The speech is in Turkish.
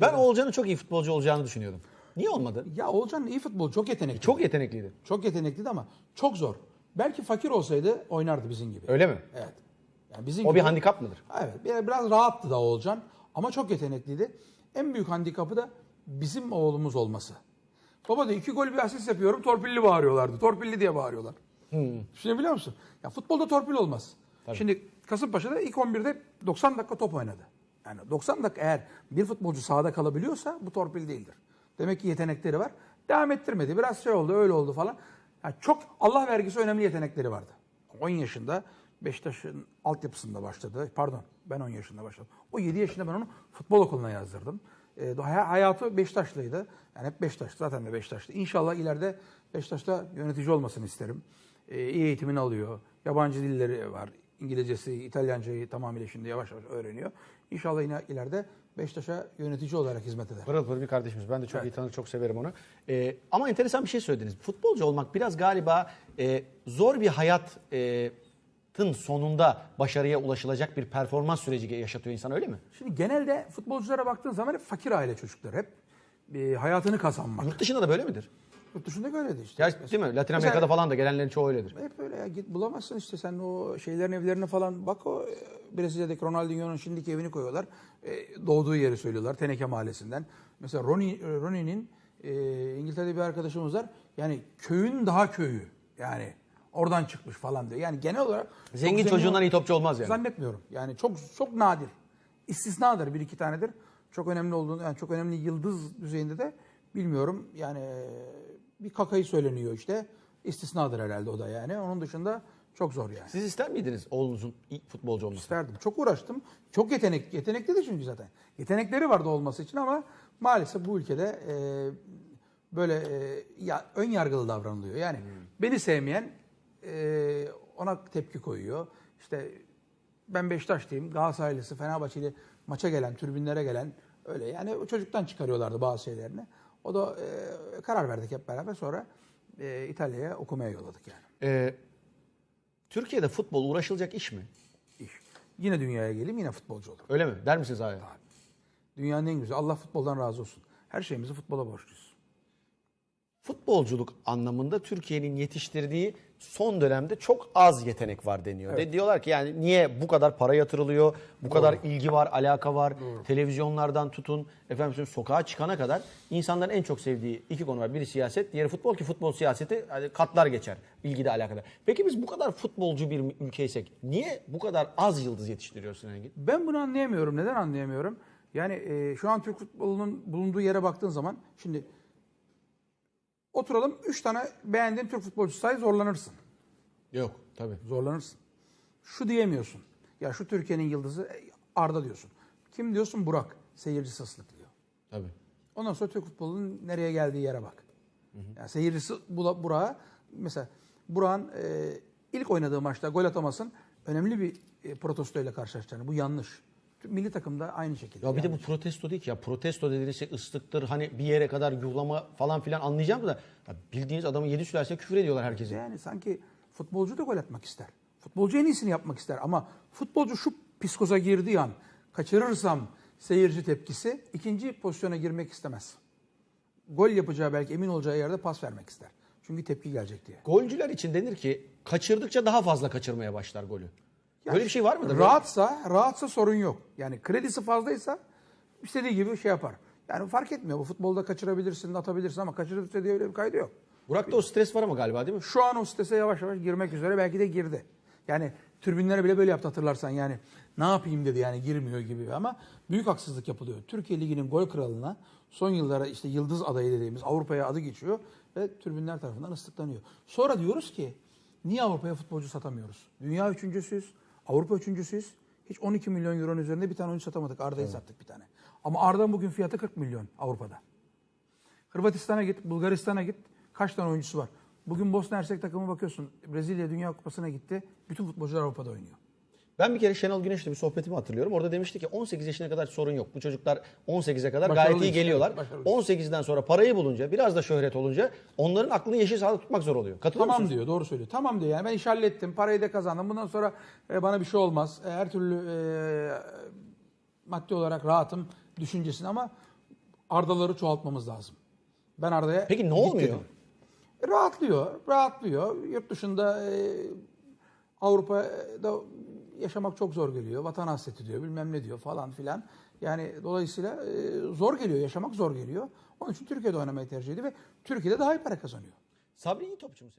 Ben Oğulcan'ın çok iyi futbolcu olacağını düşünüyordum. Niye olmadı? Ya Oğulcan iyi futbol, çok yetenekli. Çok yetenekliydi. çok yetenekliydi ama çok zor. Belki fakir olsaydı oynardı bizim gibi. Öyle mi? Evet. Yani bizim O gibi- bir handikap mıdır? Evet. bir- Biraz rahattı da Oğulcan ama çok yetenekliydi. En büyük handikapı da bizim oğlumuz olması. Baba da iki gol bir asist yapıyorum torpilli bağırıyorlardı. Torpilli diye bağırıyorlar. Düşünebiliyor musun? Ya futbolda torpil olmaz. Şimdi Kasımpaşa'da ilk 11'de 90 dakika top oynadı. Yani 90 dakika eğer bir futbolcu sahada kalabiliyorsa bu torpil değildir. Demek ki yetenekleri var. Devam ettirmedi. Biraz şey oldu, öyle oldu falan. Yani çok Allah vergisi önemli yetenekleri vardı. 10 yaşında Beşiktaş'ın altyapısında başladı. Pardon ben 10 yaşında başladım. O 7 yaşında ben onu futbol okuluna yazdırdım. E, hay- hayatı Beşiktaşlıydı. Yani hep Beşiktaş. Zaten de Beşiktaşlı. İnşallah ileride Beşiktaş'ta yönetici olmasını isterim. E, iyi eğitimini alıyor. Yabancı dilleri var. İngilizcesi, İtalyancayı tamamıyla şimdi yavaş yavaş öğreniyor. İnşallah yine ileride Beşiktaş'a yönetici olarak hizmet eder. Pırıl pırıl bir kardeşimiz. Ben de çok iyi tanır, çok severim onu. Ee, ama enteresan bir şey söylediniz. Futbolcu olmak biraz galiba e, zor bir hayatın sonunda başarıya ulaşılacak bir performans süreci yaşatıyor insan öyle mi? Şimdi genelde futbolculara baktığın zaman hep fakir aile çocukları. Hep e, hayatını kazanmak. Yurt dışında da böyle midir? Yurt dışında da öyleydi işte. Ya, değil mi? Latin Amerika'da falan da gelenlerin çoğu öyledir. Hep öyle ya git bulamazsın işte sen o şeylerin evlerine falan bak o e, Brezilya'daki Ronaldinho'nun şimdiki evini koyuyorlar. E, doğduğu yeri söylüyorlar Teneke Mahallesi'nden. Mesela Ronnie, Ronnie'nin e, İngiltere'de bir arkadaşımız var. Yani köyün daha köyü. Yani oradan çıkmış falan diyor. Yani genel olarak çok Zengin çocuğundan iyi topçu olmaz yani. Zannetmiyorum. Yani çok çok nadir. İstisnadır bir iki tanedir. Çok önemli olduğunu yani çok önemli yıldız düzeyinde de bilmiyorum. Yani bir kakayı söyleniyor işte. İstisnadır herhalde o da yani. Onun dışında çok zor yani. Siz ister miydiniz oğlunuzun iyi futbolcu olmasını? İsterdim. Çok uğraştım. Çok yetenek yetenekli de çünkü zaten. Yetenekleri vardı olması için ama maalesef bu ülkede e, böyle e, ya ön yargılı davranılıyor. Yani beni sevmeyen e, ona tepki koyuyor. İşte ben Beşiktaşlıyım, Galatasaraylısı, Fenerbahçeli maça gelen, tribünlere gelen öyle yani o çocuktan çıkarıyorlardı bazı şeylerini. O da e, karar verdik hep beraber sonra e, İtalya'ya okumaya yolladık yani. Ee, Türkiye'de futbol uğraşılacak iş mi? İş. Yine dünyaya geleyim yine futbolcu olurum. Öyle mi? Der misiniz abi? Dünyanın en güzel. Allah futboldan razı olsun. Her şeyimizi futbola borçluyuz. Futbolculuk anlamında Türkiye'nin yetiştirdiği son dönemde çok az yetenek var deniyor. De diyorlar ki yani niye bu kadar para yatırılıyor, bu kadar ilgi var, alaka var. Televizyonlardan tutun, efendim sokağa çıkana kadar insanların en çok sevdiği iki konu var. Biri siyaset, diğeri futbol ki futbol siyaseti hani katlar geçer ilgide alakada. Peki biz bu kadar futbolcu bir ülkeysek niye bu kadar az yıldız yetiştiriyoruz Sinan Engin? Ben bunu anlayamıyorum. Neden anlayamıyorum? Yani e, şu an Türk futbolunun bulunduğu yere baktığın zaman şimdi oturalım 3 tane beğendiğin Türk futbolcusu say zorlanırsın. Yok tabii. Zorlanırsın. Şu diyemiyorsun. Ya şu Türkiye'nin yıldızı e, Arda diyorsun. Kim diyorsun? Burak. Seyircisi ıslıklıyor. Tabii. Ondan sonra Türk futbolunun nereye geldiği yere bak. Yani seyircisi Burak'a mesela Burak'ın e, ilk oynadığı maçta gol atamasın önemli bir e, protestoyla karşılaşacağını. Bu yanlış. Milli takımda aynı şekilde. Ya bir de yanlış. bu protesto değil ki ya. Protesto dediğiniz şey ıslıktır. Hani bir yere kadar yuhlama falan filan anlayacağım da ya bildiğiniz adamın yedi sülalesine küfür ediyorlar herkese. Yani sanki futbolcu da gol atmak ister. Futbolcu en iyisini yapmak ister ama futbolcu şu psikoza girdiği an kaçırırsam seyirci tepkisi ikinci pozisyona girmek istemez. Gol yapacağı belki emin olacağı yerde pas vermek ister. Çünkü tepki gelecek diye. Golcüler için denir ki kaçırdıkça daha fazla kaçırmaya başlar golü. Böyle bir şey var mıdır? Rahatsa, rahatsa sorun yok. Yani kredisi fazlaysa istediği gibi şey yapar. Yani fark etmiyor. Bu futbolda kaçırabilirsin, atabilirsin ama kaçırırsa diye öyle bir kaydı yok. Burak'ta o stres var ama galiba değil mi? Şu an o strese yavaş yavaş girmek üzere belki de girdi. Yani tribünlere bile böyle yaptı hatırlarsan yani ne yapayım dedi yani girmiyor gibi ama büyük haksızlık yapılıyor. Türkiye Ligi'nin gol kralına son yıllara işte yıldız adayı dediğimiz Avrupa'ya adı geçiyor ve tribünler tarafından ıslıklanıyor. Sonra diyoruz ki niye Avrupa'ya futbolcu satamıyoruz? Dünya üçüncüsüyüz, Avrupa üçüncüsüyüz. Hiç 12 milyon euronun üzerinde bir tane oyuncu satamadık. Arda'yı sattık bir tane. Ama Arda'nın bugün fiyatı 40 milyon Avrupa'da. Hırvatistan'a git, Bulgaristan'a git. Kaç tane oyuncusu var? Bugün Bosna Hersek takımı bakıyorsun. Brezilya Dünya Kupası'na gitti. Bütün futbolcular Avrupa'da oynuyor. Ben bir kere Şenol Güneş'le bir sohbetimi hatırlıyorum. Orada demişti ki 18 yaşına kadar sorun yok. Bu çocuklar 18'e kadar gayet iyi geliyorlar. evet, başarılıyız. 18'den sonra parayı bulunca, biraz da şöhret olunca onların aklını yeşil sahada tutmak zor oluyor. Katılıyor Tamam musunuz? diyor, doğru söylüyor. Tamam diyor yani ben iş hallettim, parayı da kazandım. Bundan sonra e, bana bir şey olmaz. E, her türlü e, maddi olarak rahatım düşüncesini ama Ardaları çoğaltmamız lazım. Ben Arda'ya Peki ne olmuyor? dedim. E, Rahatlıyor, rahatlıyor. Yurt dışında e, Avrupa'da yaşamak çok zor geliyor. Vatan hasreti diyor, bilmem ne diyor falan filan. Yani dolayısıyla e, zor geliyor, yaşamak zor geliyor. Onun için Türkiye'de oynamayı tercih ediyor ve Türkiye'de daha iyi para kazanıyor. Sabri iyi topçu mu?